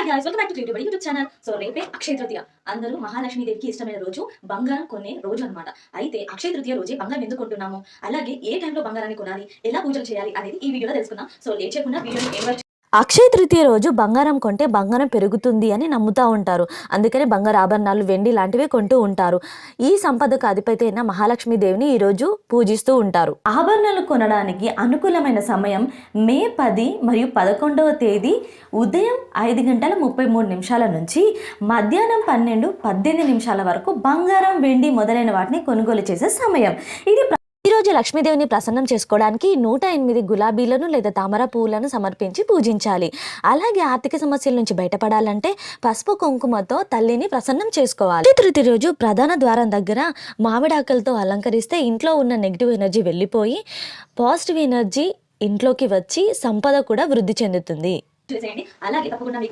Hi guys welcome back to YouTube YouTube channel so రేపే అక్షయ తృతీయ. అందరూ మహాలక్ష్మీదేవికి ఇష్టమైన రోజు బంగారం కొనే రోజు అన్నమాట. అయితే అక్షయ తృతీయ రోజే బంగారం ఎందుకు కొంటున్నాము అలాగే ఏ టైంలో బంగారాన్ని కొనాలి? ఎలా పూజలు చేయాలి? అనేది ఈ వీడియోలో తెలుసుకుందాం. సో లేట్ చేయకుండా వీడియోని ఏం అక్షయ తృతీయ రోజు బంగారం కొంటే బంగారం పెరుగుతుంది అని నమ్ముతూ ఉంటారు. అందుకని బంగారు ఆభరణాలు వెండి లాంటివి కొంటూ ఉంటారు. ఈ సంపదకు అధిపతి అయిన మహాలక్ష్మీదేవిని ఈరోజు పూజిస్తూ ఉంటారు. ఆభరణాలు కొనడానికి అనుకూలమైన సమయం మే పది మరియు పదకొండవ తేదీ ఉదయం ఐదు గంటల ముప్పై మూడు నిమిషాల నుంచి మధ్యాహ్నం పన్నెండు పద్దెనిమిది నిమిషాల వరకు బంగారం వెండి మొదలైన వాటిని కొనుగోలు చేసే సమయం. ఇది రోజు లక్ష్మీదేవిని ప్రసన్నం చేసుకోవడానికి నూట ఎనిమిది గులాబీలను లేదా తామర పువ్వులను సమర్పించి పూజించాలి. అలాగే ఆర్థిక సమస్యల నుంచి బయటపడాలంటే పసుపు కుంకుమతో తల్లిని ప్రసన్నం చేసుకోవాలి. తృతీయ రోజు ప్రధాన ద్వారం దగ్గర మామిడాకులతో అలంకరిస్తే ఇంట్లో ఉన్న నెగిటివ్ ఎనర్జీ వెళ్ళిపోయి పాజిటివ్ ఎనర్జీ ఇంట్లోకి వచ్చి సంపద కూడా వృద్ధి చెందుతుంది. అలాగే తప్పకుండా మీకు